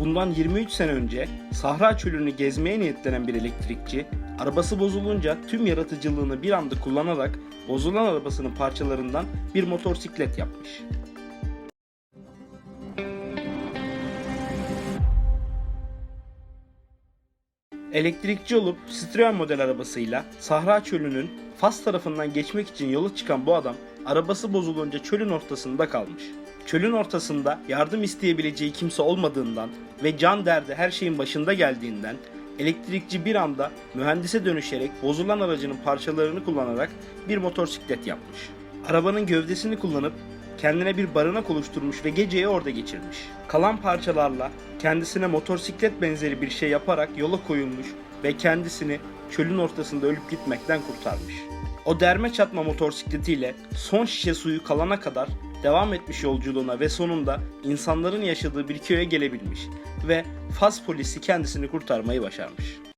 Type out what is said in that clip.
Bundan 23 sene önce Sahra Çölü'nü gezmeye niyetlenen bir elektrikçi, arabası bozulunca tüm yaratıcılığını bir anda kullanarak bozulan arabasının parçalarından bir motosiklet yapmış. Elektrikçi olup Citroen model arabasıyla Sahra Çölü'nün Fas tarafından geçmek için yola çıkan bu adam arabası bozulunca çölün ortasında kalmış. Çölün ortasında yardım isteyebileceği kimse olmadığından ve can derdi her şeyin başında geldiğinden elektrikçi bir anda mühendise dönüşerek bozulan aracının parçalarını kullanarak bir motosiklet yapmış. Arabanın gövdesini kullanıp kendine bir barınak oluşturmuş ve geceyi orada geçirmiş. Kalan parçalarla kendisine motosiklet benzeri bir şey yaparak yola koyulmuş ve kendisini çölün ortasında ölüp gitmekten kurtarmış. O derme çatma motosikletiyle son şişe suyu kalana kadar devam etmiş yolculuğuna ve sonunda insanların yaşadığı bir köye gelebilmiş ve Fas polisi kendisini kurtarmayı başarmış.